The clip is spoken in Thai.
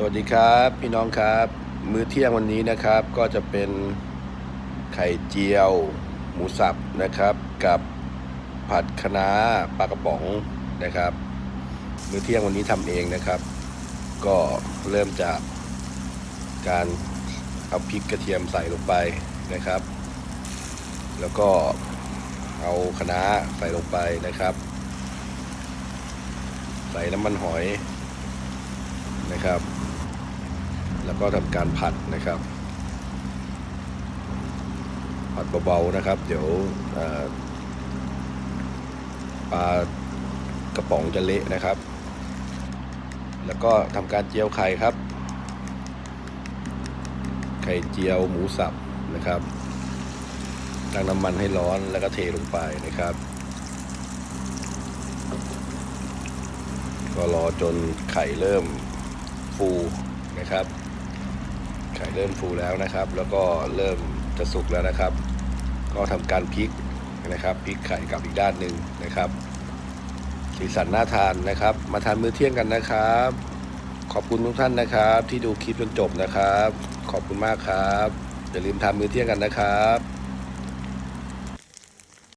สวัสดีครับพี่น้องครับ มื้อเที่ยงวันนี้นะครับ ก็จะเป็นไข่เจียว หมูสับนะครับ กับผัดคะน้าปลากระป๋องนะครับ มื้อเที่ยงวันนี้ทำเองนะครับ ก็เริ่มจากการเอาพริกกระเทียมใส่ลงไปนะครับ แล้วก็เอาคะน้าใส่ลงไปนะครับ ใส่น้ำมันหอยนะครับ แล้วก็ทำการผัดนะครับ ผัดเบาๆนะครับ เดี๋ยวปลากระป๋องจะเละนะครับ แล้วก็ทำการเจียวไข่ครับ ไข่เจียวหมูสับนะครับตั้งน้ำมันให้ร้อนแล้วก็เทลงไปนะครับ ก็รอจนไข่เริ่มฟูนะครับ ไข่เริ่มฟูแล้วนะครับ แล้วก็เริ่มจะสุกแล้วนะครับ ก็ทำการพลิกนะครับพลิกไข่กลับอีกด้านหนึ่งนะครับสีสันน่าทานนะครับ มาทานมื้อเที่ยงกันนะครับ ขอบคุณทุกท่านนะครับ ที่ดูคลิปจนจบนะครับ ขอบคุณมากครับอย่าลืมทานมื้อเที่ยงกันนะครับ